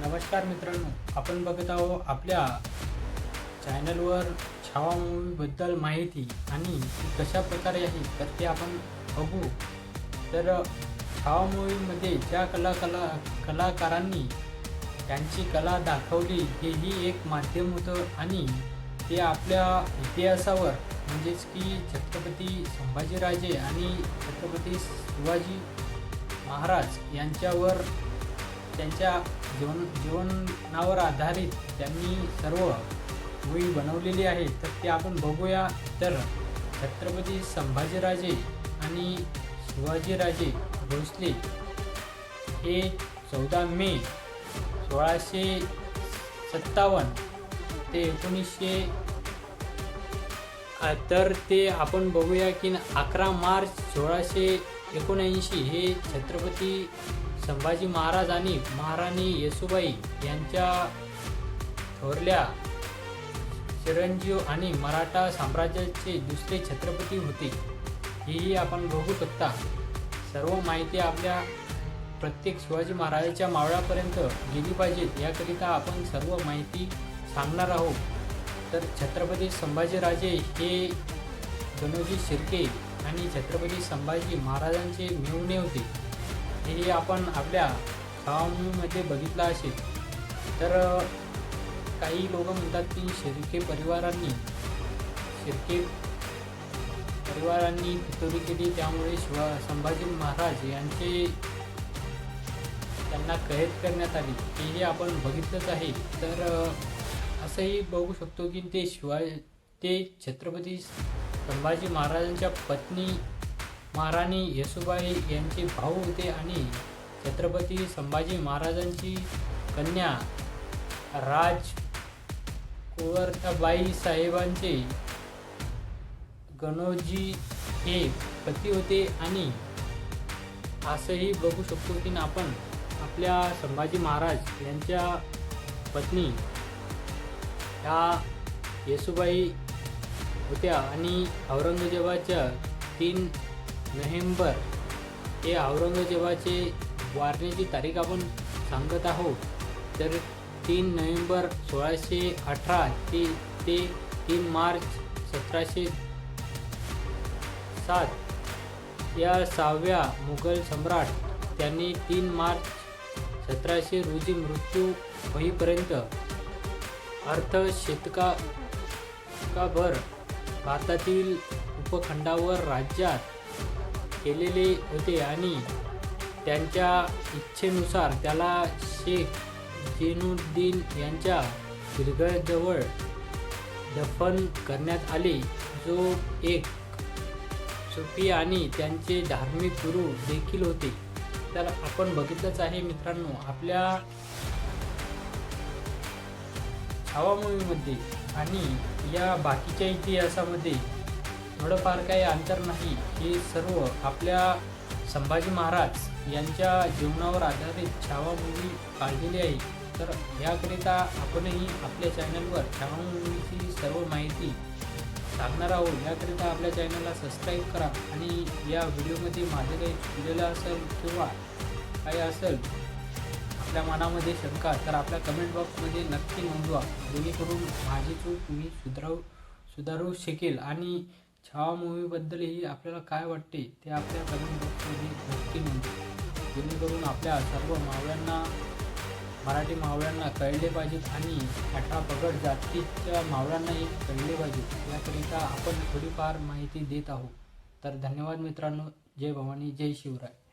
नमस्कार मित्रांनो आपण बघत आहोत आपल्या चॅनलवर छावा मूवीबद्दल माहिती आणि ती कशा प्रकारे आहे तर ते आपण बघू. तर छावा मूवीमध्ये ज्या कला कला कलाकारांनी त्यांची कला दाखवली हेही एक माध्यम होतं आणि ते आपल्या इतिहासावर म्हणजेच की छत्रपती संभाजीराजे आणि छत्रपती शिवाजी महाराज यांच्यावर त्यांच्या जीवन जीवनावर आधारित त्यांनी सर्व मूवी बनवलेली आहे तर ते आपण बघूया. तर छत्रपती संभाजीराजे आणि शिवाजीराजे भोसले हे चौदा मे सोळाशे सत्तावन्न ते एकोणीसशे तर ते आपण बघूया की अकरा मार्च सोळाशे एकोणऐंशी हे छत्रपती संभाजी महाराज आणि महाराणी येसुबाई यांच्या थोरल्या चिरंजीव आणि मराठा साम्राज्याचे दुसरे छत्रपती होते. हेही आपण बघू शकता. सर्व माहिती आपल्या प्रत्येक शिवाजी महाराजाच्या मावळापर्यंत गेली पाहिजेत याकरिता आपण सर्व माहिती सांगणार आहोत. तर छत्रपती संभाजीराजे हे गणोजी शिर्के आणि छत्रपती संभाजी महाराजांचे मिळवणे होते. हे आपण आपल्या खावामध्ये बघितलं असेल. तर काही लोक म्हणतात की शिर्के परिवारांनी शिर्के परिवारांनी फितोरी केली. त्यामुळे शिवा संभाजी महाराज यांचे त्यांना कैद करण्यात आली. हेही आपण बघितलंच आहे. तर असंही बघू शकतो की ते शिवाय ते छत्रपती संभाजी महाराजांच्या पत्नी महाराणी येसुबाई यांचे भाऊ होते आणि छत्रपती संभाजी महाराजांची कन्या राज कुंवरबाई साहेबांचे गणोजी हे पती होते आणि असंही बघू शकतो की आपण आपल्या संभाजी महाराज यांच्या पत्नी ह्या येसुबाई होत्या. आणि औरंगजेबाच्या तीन नोव्हेंबर हे औरंगजेबाचे वारण्याची तारीख आपण सांगत आहोत. तर तीन नोव्हेंबर सोळाशे अठरा ते ते तीन मार्च सतराशे सात या सहाव्या मुघल सम्राट त्यांनी तीन मार्च सतराशे रोजी मृत्यू होईपर्यंत अर्थ शतका शतकाभर भारतातील उपखंडावर राज्यात केलेले होते आणि त्यांच्या इच्छेनुसार त्याला शेख जेनुद्दीन यांच्या दीर्घजवळ दफन करण्यात आले. जो एक सुफी आणि त्यांचे धार्मिक गुरु देखील होते. तर आपण बघितलंच आहे मित्रांनो आपल्या छावा मूवीमध्ये आणि या बाकीच्या इतिहासामध्ये थोडंफार काही अंतर नाही. हे सर्व आपल्या संभाजी महाराज यांच्या जीवनावर आधारित छावा मूवी काढलेली आहे. तर याकरिता आपणही आपल्या चॅनलवर छावा मूवीची सर्व माहिती सांगणार आहोत. याकरिता आपल्या चॅनलला सबस्क्राईब करा आणि या व्हिडिओमध्ये माझे काही चुकलेलं असेल किंवा काही असेल आपल्या मनामध्ये शंका तर आपल्या कमेंट बॉक्समध्ये नक्की नोंदवा. जेणेकरून माझी चूक मी सुधारू सुधारू शकेल आणि छावा मूवीबद्दलही आपल्याला काय वाटते ते आपल्या कमेंट बॉक्समध्ये नक्की नोंदवा. जेणेकरून आपल्या सर्व मावळ्यांना मराठी मावळ्यांना कळले पाहिजेत आणि अठरा पगड जातीच्या मावळ्यांनाही कळले पाहिजेत. याकरिता आपण थोडीफार माहिती देत आहोत. तर धन्यवाद मित्रांनो. जय भवानी. जय शिवराय.